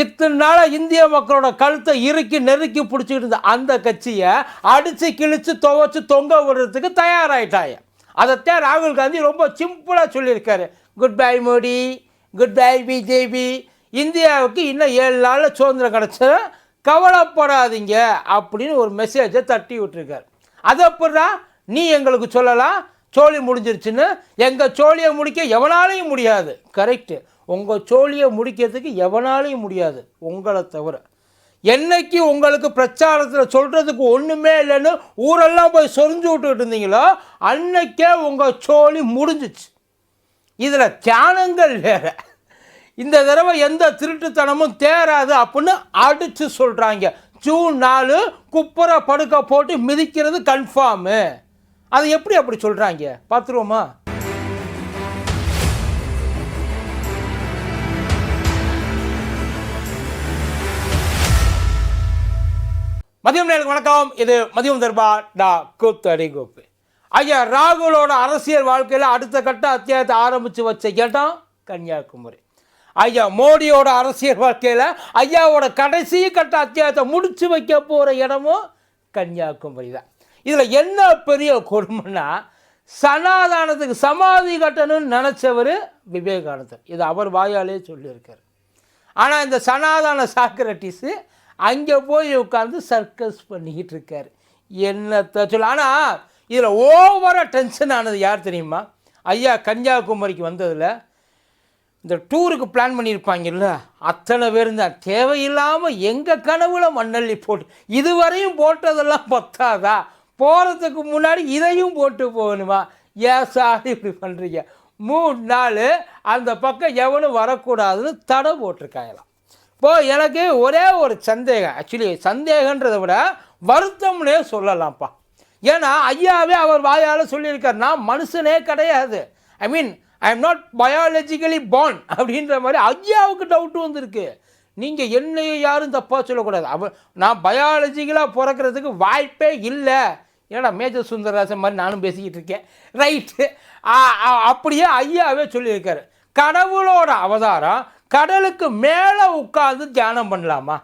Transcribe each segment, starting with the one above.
இத்தனை நாளாக இந்திய மக்களோட கழுத்தை இறுக்கி நெருக்கி பிடிச்சிக்கிட்டு இருந்த அந்த கட்சியை அடித்து கிழித்து துவைச்சு தொங்க விடுறதுக்கு தயாராயிட்டாங்க. அதைத்தான் ராகுல் காந்தி ரொம்ப சிம்பிளாக சொல்லியிருக்காரு. Good bye Modi good bye BJP இந்தியாவுக்கு இன்னும் ஏழு நாளில் சுதந்திரம் கிடச்சா கவலைப்படாதீங்க அப்படின்னு ஒரு மெசேஜை தட்டி விட்டுருக்காரு. அது அப்புறம் நீ எங்களுக்கு சொல்லலாம் சோழி முடிஞ்சிருச்சுன்னு எங்கள் சோழியை முடிக்க எவனாலையும் முடியாது. கரெக்டு உங்கள் சோழியை முடிக்கிறதுக்கு எவனாலையும் முடியாது உங்களை தவிர. என்னைக்கு உங்களுக்கு பிரச்சாரத்தில் சொல்கிறதுக்கு ஒன்றுமே இல்லைன்னு ஊரெல்லாம் போய் சொரிஞ்சு விட்டுக்கிட்டு இருந்தீங்களோ அன்னைக்கே உங்கள் சோழி முடிஞ்சிச்சு. இதில் தியானங்கள் வேற. இந்த தடவை எந்த திருட்டுத்தனமும் தேராது அப்படின்னு அடித்து சொல்கிறாங்க ஜூன் நாலு குப்புற படுக்க போட்டு மிதிக்கிறது கன்ஃபார்மு அதை எப்படி அப்படி சொல்கிறாங்க பார்த்துருவோமா? மதியம் நேருக்கு வணக்கம். இது மதியம் தர்பா டா கூப்தடி கோப்பு ஐயா ராகுலோட அரசியல் வாழ்க்கையில் அடுத்த கட்ட அத்தியாயத்தை ஆரம்பித்து வச்ச இடம் கன்னியாகுமரி. ஐயா மோடியோட அரசியல் வாழ்க்கையில் ஐயாவோட கடைசி கட்ட அத்தியாயத்தை முடித்து வைக்க போகிற இடமும் கன்னியாகுமரி தான். இதில் என்ன பெரிய கொடுமைன்னா சனாதானத்துக்கு சமாதி கட்டணும்னு நினச்சவர் விவேகானந்தர். இது அவர் வாயாலே சொல்லியிருக்கார். ஆனால் இந்த சனாதான சாக்ரட்டிஸு அங்கே போய் உட்காந்து சர்க்கஸ் பண்ணிக்கிட்டு இருக்கார். என்னத்த சொல்ல ஆனால் இதில் ஓவராக டென்ஷன் ஆனது யார் தெரியுமா? ஐயா கன்னியாகுமரிக்கு வந்ததில் இந்த டூருக்கு பிளான் பண்ணியிருப்பாங்கல்ல அத்தனை பேர் தான். தேவையில்லாமல் எங்கள் கனவுல மண்ணள்ளி போட்டு இதுவரையும் போட்டதெல்லாம் பத்தாதா? போகிறதுக்கு முன்னாடி இதையும் போட்டு போகணுமா? ஏன் சார் இப்படி பண்ணுறீங்க மூணு நாள் அந்த பக்கம் எவனும் வரக்கூடாதுன்னு தடை போட்டிருக்காங்களாம். இப்போது எனக்கு ஒரே ஒரு சந்தேகம். ஆக்சுவலி சந்தேகன்றதை விட வருத்தம்னே சொல்லலாம்ப்பா. ஏன்னா ஐயாவே அவர் வாயால் சொல்லியிருக்கார். நான் மனுஷனே கிடையாது. I mean I am not biologically born அப்படின்ற மாதிரி ஐயாவுக்கு டவுட் வந்திருக்கு. நீங்கள் என்னைய யாரும் தப்பாக சொல்லக்கூடாது. அவர் நான் பயாலஜிக்கலாக பிறக்கிறதுக்கு வாய்ப்பே இல்லை. ஏன்னா மேஜர் சுந்தரராசன் மாதிரி நானும் பேசிக்கிட்டு இருக்கேன். ரைட்டு அப்படியே ஐயாவே சொல்லியிருக்காரு. கடவுளோட அவதாரம் கடலுக்கு மேலே உட்கார்ந்து தியானம் பண்ணலாமா?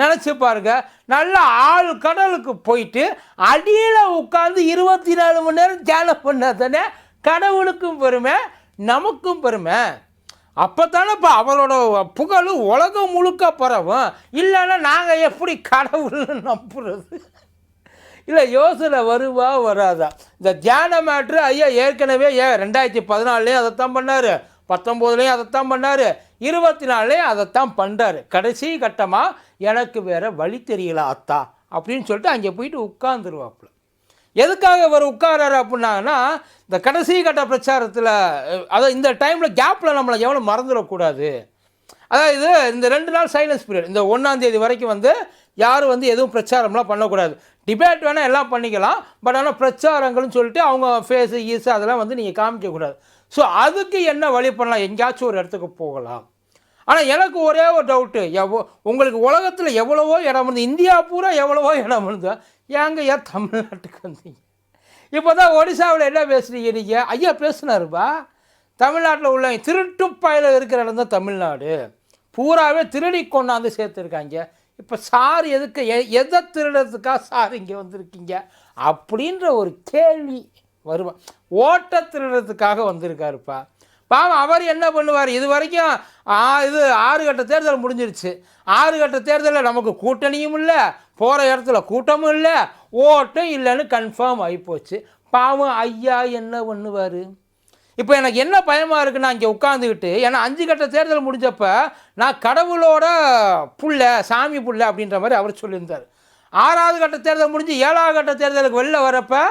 நினச்சி பாருங்க நல்ல ஆள் கடலுக்கு போயிட்டு அடியில் உட்கார்ந்து இருபத்தி நாலு மணி நேரம் தியானம் பண்ணால் தானே கடவுளுக்கும் பெருமை நமக்கும் பெருமை. அப்போ தானேப்பா அவரோட புகழ் உலகம் முழுக்க பரவும். இல்லைன்னா நாங்கள் எப்படி கடவுள்னு நம்புறது? இல்லை யோசனை வருவா வராதா? இந்த தியான மேட்ரு ஐயா ஏற்கனவே ஏன் ரெண்டாயிரத்தி பதினாலுலேயும் அதைத்தான் பண்ணார். பத்தொம்போதுலேயும் அதைத்தான் பண்ணார். இருபத்தி நாளே அதைத்தான் பண்ணுறாரு கடைசி கட்டமாக எனக்கு வேறு வழி தெரியல அத்தா அப்படின்னு சொல்லிட்டு அங்கே போயிட்டு உட்காந்துருவாப்புல எதுக்காக இவர் உட்காராரு அப்படின்னாங்கன்னா இந்த கடைசி கட்ட பிரச்சாரத்தில் அதாவது இந்த டைமில் கேப்பில் நம்மளை எவ்வளோ மறந்துடக்கூடாது. அதாவது இந்த ரெண்டு நாள் சைலன்ஸ் பீரியட் இந்த ஒன்றாந்தேதி வரைக்கும் வந்து யாரும் வந்து எதுவும் பிரச்சாரம்லாம் பண்ணக்கூடாது. டிபேட் வேணால் எல்லாம் பண்ணிக்கலாம். பட் ஆனால் பிரச்சாரங்கள்னு சொல்லிட்டு அவங்க ஃபேஸு ஈஸு அதெல்லாம் வந்து நீங்கள் காமிக்கக்கூடாது. ஸோ அதுக்கு என்ன வழி பண்ணலாம்? எங்கேயாச்சும் ஒரு இடத்துக்கு போகலாம். ஆனால் எனக்கு ஒரே ஒரு டவுட்டு எவ்வளோ உங்களுக்கு உலகத்தில் எவ்வளவோ இடம் இருந்து இந்தியா பூரா எவ்வளவோ இடம் இருந்தோ ஏங்க ஏன் தமிழ்நாட்டுக்கு வந்தீங்க? இப்போ தான் ஒடிசாவில் என்ன பேசுகிறீங்க நீங்கள் ஐயா பேசுனாருப்பா. தமிழ்நாட்டில் உள்ள திருட்டுப்பாயில் இருக்கிற இடம் தான் தமிழ்நாடு. பூராவே திருடி கொண்டாந்து சேர்த்துருக்காங்க. இப்போ சார் எதுக்கு எ- எதை திருடுறதுக்காக சார் இங்கே வந்திருக்கீங்க? அப்படின்ற ஒரு கேள்வி வருவா. ஓட்ட திருடுறதுக்காக வந்திருக்காருப்பா. பாவம் அவர் என்ன பண்ணுவார்? இது வரைக்கும் இது ஆறு கட்ட தேர்தல் முடிஞ்சிருச்சு. ஆறு கட்ட தேர்தலில் நமக்கு கூட்டணியும் இல்லை போகிற இடத்துல கூட்டமும் இல்லை ஓட்டும் இல்லைன்னு கன்ஃபார்ம் ஆகிப்போச்சு பாவம் ஐயா என்ன பண்ணுவார்? இப்போ எனக்கு என்ன பயமாக இருக்குன்னா இங்கே உட்காந்துக்கிட்டு ஏன்னா அஞ்சு கட்ட தேர்தல் முடிஞ்சப்ப நான் கடவுளோட புள்ள சாமி புள்ள அப்படின்ற மாதிரி அவர் சொல்லியிருந்தார். ஆறாவது கட்ட தேர்தல் முடிஞ்சு ஏழாவது கட்ட தேர்தலுக்கு வெளில வரப்போ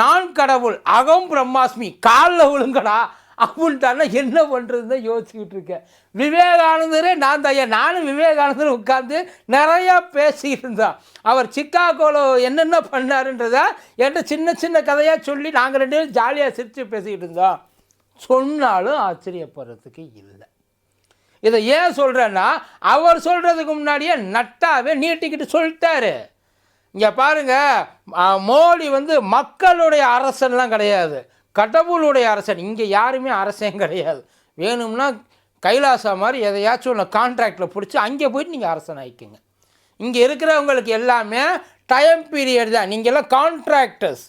நான் கடவுள் அகம் பிரம்மாஸ்மி காலில் விழுங்கடா அப்படின்ட்டானா என்ன பண்ணுறதுன்னு தான் யோசிச்சுக்கிட்டு இருக்கேன். விவேகானந்தரே நான் தான் நானும் விவேகானந்தர் உட்காந்து நிறையா பேசிக்கிட்டு இருந்தோம். அவர் சிக்காகோவில் என்னென்ன பண்ணாருன்றத என்கிட்ட சின்ன சின்ன கதையாக சொல்லி நாங்கள் ரெண்டு பேரும் ஜாலியாக சிரித்து பேசிக்கிட்டு இருந்தோம். சொன்னாலும் ஆச்சரியப்படுறதுக்கு இல்லை. இதை ஏன் சொல்கிறேன்னா அவர் சொல்கிறதுக்கு முன்னாடியே நட்டாவே நீட்டிக்கிட்டு சொல்லிட்டாரு. இங்கே பாருங்க மோடி வந்து மக்களுடைய அரசன்லாம் கிடையாது. கடவுளுடைய அரசன். இங்கே யாருமே அரசன் கிடையாது. வேணும்னா கைலாசா மாதிரி எதையாச்சும் ஒன்று கான்ட்ராக்டில் பிடிச்சி அங்கே போயிட்டு நீங்கள் அரசன் ஆயிக்குங்க. இங்கே இருக்கிறவங்களுக்கு எல்லாமே டைம் பீரியட் தான். நீங்கள் எல்லாம் கான்ட்ராக்டர்ஸ்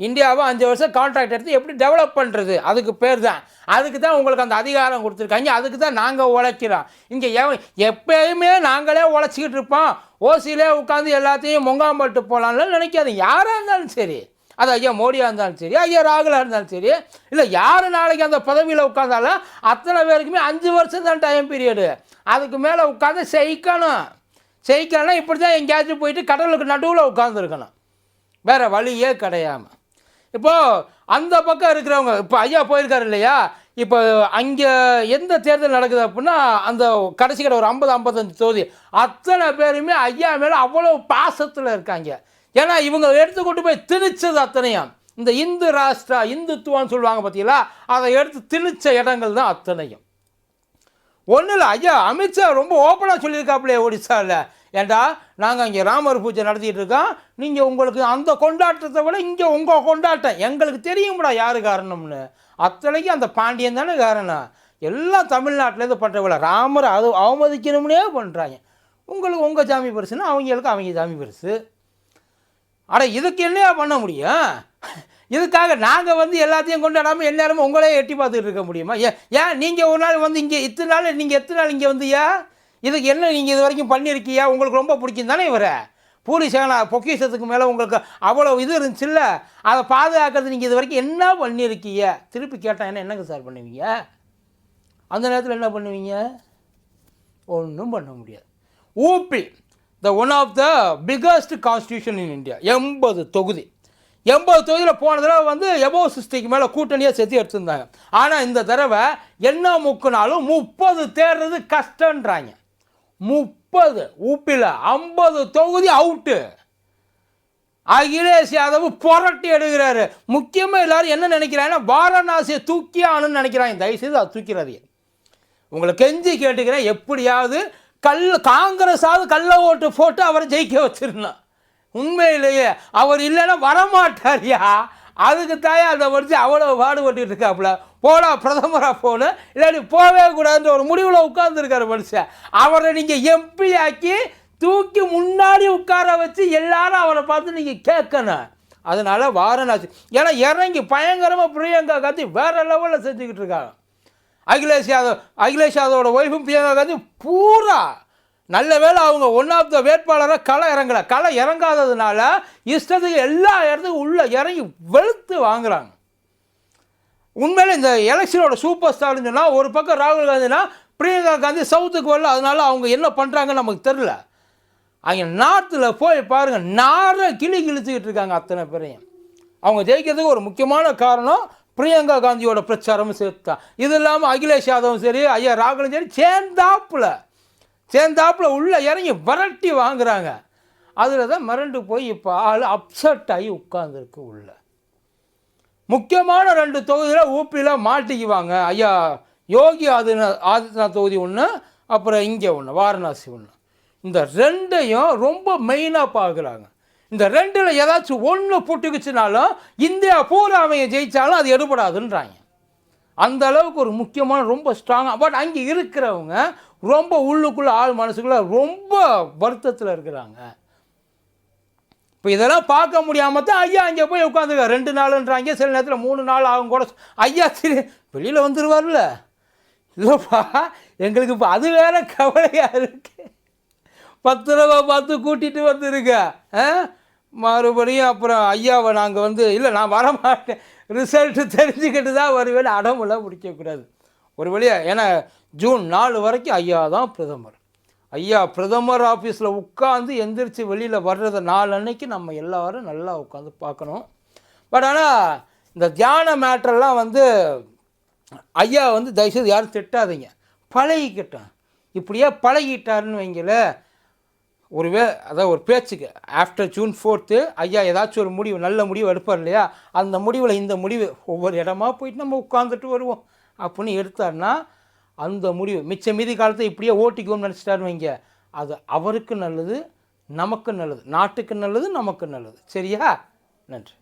இந்தியாவை அஞ்சு வருஷம் கான்ட்ராக்ட் எடுத்து எப்படி டெவலப் பண்ணுறது அதுக்கு பேர் தான். அதுக்கு தான் உங்களுக்கு அந்த அதிகாரம் கொடுத்துருக்காங்க. அதுக்கு தான் நாங்கள் உழைக்கிறோம். இங்கே எவ எப்பயுமே நாங்களே உழைச்சிக்கிட்டு இருப்போம். ஓசியிலே உட்காந்து எல்லாத்தையும் முங்காம்பட்டு போகலான்னு நினைக்காது யாராக இருந்தாலும் சரி. அது ஐயா மோடியாக இருந்தாலும் சரி ஐயா ராகுலாக இருந்தாலும் சரி இல்லை யார் நாளைக்கு அந்த பதவியில் உட்காந்தாலும் அத்தனை பேருக்குமே அஞ்சு வருஷம் தான் டைம் பீரியடு அதுக்கு மேலே உட்காந்து செய்க்கணும் செய்க்கணும்னா இப்படி தான் எங்கேயாச்சும் போயிட்டு கடலுக்கு நடுவில் உட்காந்துருக்கணும் வேறு வழியே கிடையாமல் இப்போது அந்த பக்கம் இருக்கிறவங்க இப்போ ஐயா போயிருக்காரு இல்லையா? இப்போ அங்கே எந்த தேர்தல் நடக்குது அப்படின்னா அந்த கடைசி கடை ஒரு ஐம்பது ஐம்பத்தஞ்சு தொகுதி அத்தனை பேருமே ஐயா மேலே அவ்வளோ பாசத்தில் இருக்காங்க. ஏன்னா இவங்க எடுத்து கொண்டு போய் திணிச்சது அத்தனையும். இந்த இந்து ராஷ்டிரா இந்துத்துவம்னு சொல்லுவாங்க பார்த்தீங்களா அதை எடுத்து திணிச்ச இடங்கள் தான் அத்தனையும். ஒன்றும் இல்லை ஐயா அமித்ஷா ரொம்ப ஓப்பனாக சொல்லியிருக்காப்புலையே ஒடிசாவில் ஏண்டா நாங்கள் இங்கே ராமர் பூஜை நடத்திட்டு இருக்கோம். நீங்கள் உங்களுக்கு அந்த கொண்டாட்டத்தை விட இங்கே உங்கள் கொண்டாட்டம். எங்களுக்கு தெரியும்டா யார் காரணம்னு. அத்தனைக்கும் அந்த பாண்டியன் தானே காரணம். எல்லாம் தமிழ்நாட்டிலேருந்து பண்ணுறவங்கள ராமரை அது அவமதிக்கணும்னே பண்ணுறாங்க உங்களுக்கு உங்கள் சாமி பெருசுன்னா அவங்களுக்கு அவங்க ஜாமி பெருசு. அட இதுக்கு என்னையா பண்ண முடியும்? இதுக்காக நாங்கள் வந்து எல்லாத்தையும் கொண்டாடாமல் எந்நேரமும் உங்களே எட்டி பார்த்துட்டு இருக்க முடியுமா? ஏன் ஏன் நீங்கள் ஒரு நாள் வந்து இங்கே இத்தனை நாள் நீங்கள் எத்தனை நாள் இங்கே வந்தியா இதுக்கு என்ன நீங்கள் இது வரைக்கும் பண்ணியிருக்கியா உங்களுக்கு ரொம்ப பிடிக்கும் தானே இவரை? பூரி சேனா பொக்கிஷத்துக்கு மேலே உங்களுக்கு அவ்வளோ இது இருந்துச்சுல்ல அதை பாதுகாக்கிறது நீங்கள் இது வரைக்கும் என்ன பண்ணியிருக்கீங்க? திருப்பி கேட்டால் என்ன என்னங்க சார் பண்ணுவீங்க? அந்த நேரத்தில் என்ன பண்ணுவீங்க? ஒன்றும் பண்ண முடியாது. UP the one of the biggest constitution in India எண்பது தொகுதி. எண்பது தொகுதியில் போன தடவை வந்து எபோ சிஸ்டிக்கு மேலே கூட்டணியாக சேர்த்து எடுத்திருந்தாங்க. ஆனால் இந்த தடவை என்ன முக்குனாலும் முப்பது தேர்றது கஷ்டன்றாங்க. முப்பது உப்பில் ஐம்பது தொகுதி அவுட்டு. அகிலேஷ் யாதவ் புரட்டி எடுக்கிறாரு. முக்கியமாக எல்லாரும் என்ன நினைக்கிறாங்கன்னா வாரணாசியை தூக்கியானுன்னு நினைக்கிறாங்க. தயவுசெய்து அதை தூக்கிறாதீங்க. உங்களை கெஞ்சி கேட்டுக்கிறேன். எப்படியாவது கல் காங்கிரஸாவது கள்ள ஓட்டு போட்டு அவரை ஜெயிக்க வச்சிருந்தான். உண்மையிலேயே அவர் இல்லைன்னா வரமாட்டாரியா அதுக்கு தாயே அந்த படித்து அவ்வளோ பாடுபட்டு இருக்காப்புல. போடா பிரதமராக போன இல்லாட்டி போகவே கூடாதுன்ற ஒரு முடிவில் உட்கார்ந்துருக்காரு மனுஷன். அவரை நீங்கள் எம்பி ஆக்கி தூக்கி முன்னாடி உட்கார வச்சு எல்லாரும் அவரை பார்த்து நீங்கள் கேட்கணும். அதனால வாரணாசி ஏன்னா இறங்கி பயங்கரமாக பிரியங்கா காந்தி வேற லெவலில் செஞ்சுக்கிட்டு இருக்காங்க. அகிலேஷ் யாதவ் அகிலேஷ் யாதவோட ஒய்ஃபும் பிரியங்கா காந்தி பூரா நல்ல வேளை அவங்க ஒன் ஆஃப் த வேட்பாளராக களை இறங்கலை. களை இறங்காததுனால இஷ்டத்துக்கு எல்லா இடத்துக்கும் உள்ளே இறங்கி வெளுத்து வாங்குறாங்க. உண்மையில் இந்த எலெக்ஷனோட சூப்பர் ஸ்டார்னு சொன்னால் ஒரு பக்கம் ராகுல் காந்தினா பிரியங்கா காந்தி சவுத்துக்கு வரல அதனால அவங்க என்ன பண்ணுறாங்கன்னு நமக்கு தெரில அங்கே நார்த்தில் போய் பாருங்கள் நார கிளி கிழிச்சுக்கிட்டு இருக்காங்க அத்தனை பேரையும். அவங்க ஜெயிக்கிறதுக்கு ஒரு முக்கியமான காரணம் பிரியங்கா காந்தியோட பிரச்சாரமும் சேர்த்தா. இது இல்லாமல் அகிலேஷ் யாதவும் சரி ஐயா ராகுலும் சரி சேர்ந்தாப்புல. சேர்ந்தாப்புல உள்ளே இறங்கி வரட்டி வாங்குறாங்க. அதில் தான் மிரண்டு போய் இப்போ ஆள் அப்செட் ஆகி உட்காந்துருக்கு உள்ள. முக்கியமான ரெண்டு தொகுதியில் ஊப்பியில் மாட்டிக்குவாங்க. ஐயா யோகி ஆதினா ஆதித்யநாத் தொகுதி ஒன்று அப்புறம் இங்கே ஒன்று வாரணாசி ஒன்று இந்த ரெண்டையும் ரொம்ப மெயினாக பார்க்குறாங்க. இந்த ரெண்டில் ஏதாச்சும் ஒன்று புட்டுக்குச்சுனாலும் இந்தியா பூரா ஜெயித்தாலும் அது எடுபடாதுன்றாங்க. அந்த அளவுக்கு ஒரு முக்கியமான ரொம்ப ஸ்ட்ராங்காக பட் அங்கே இருக்கிறவங்க ரொம்ப உள்ளுக்குள்ளே ஆள் மனசுக்குள்ளே ரொம்ப வருத்தத்தில் இருக்கிறாங்க. இப்போ இதெல்லாம் பார்க்க முடியாமல் தான் ஐயா அங்கே போய் உட்காந்துருக்க ரெண்டு நாளுன்றாங்க. சில நேரத்தில் மூணு நாள் ஆகும் கூட. ஐயா சரி வெளியில் வந்துடுவார்ல இல்லைப்பா எங்களுக்கு இப்போ அது வேற கவலையாக இருக்கு. பத்து ரூபா பார்த்து கூட்டிகிட்டு வந்துருங்க ஆ? மறுபடியும் அப்புறம் ஐயாவை நாங்கள் வந்து இல்லை நான் வரமாட்டேன். ரிசல்ட்டு தெரிஞ்சுக்கிட்டு தான் வருவேன் அடமுல முடிக்கக்கூடாது. ஒரு வழியாக ஏன்னா ஜூன் நாலு வரைக்கும் ஐயா தான் பிரதமர். ஐயா பிரதமர் ஆஃபீஸில் உட்காந்து எந்திரிச்சு வெளியில் வர்றத நாலு அன்னைக்கு நம்ம எல்லோரும் நல்லா உட்காந்து பார்க்கணும். பட் ஆனால் இந்த தியான மேட்ரெல்லாம் வந்து ஐயா வந்து தயவுசெய்து யாரும் திட்டாதீங்க. பழகிக்கிட்டோம். இப்படியே பழகிட்டாருன்னு வைங்களேன் ஒரு வே அதாவது ஒரு பேச்சுக்கு ஆஃப்டர் ஜூன் ஃபோர்த்து ஐயா ஏதாச்சும் ஒரு முடிவு நல்ல முடிவு எடுப்பார் இல்லையா? அந்த முடிவில் இந்த முடிவு ஒவ்வொரு இடமா போயிட்டு நம்ம உட்காந்துட்டு வருவோம். அப்படின்னு எடுத்தாருன்னா அந்த முடிவு மிச்ச மீதி காலத்தை இப்படியே ஓட்டிக்குவோம்னு நினச்சிட்டாருவீங்க வைங்க. அது அவருக்கு நல்லது நமக்கு நல்லது நாட்டுக்கு நல்லது நமக்கு நல்லது. சரியா? நன்றி.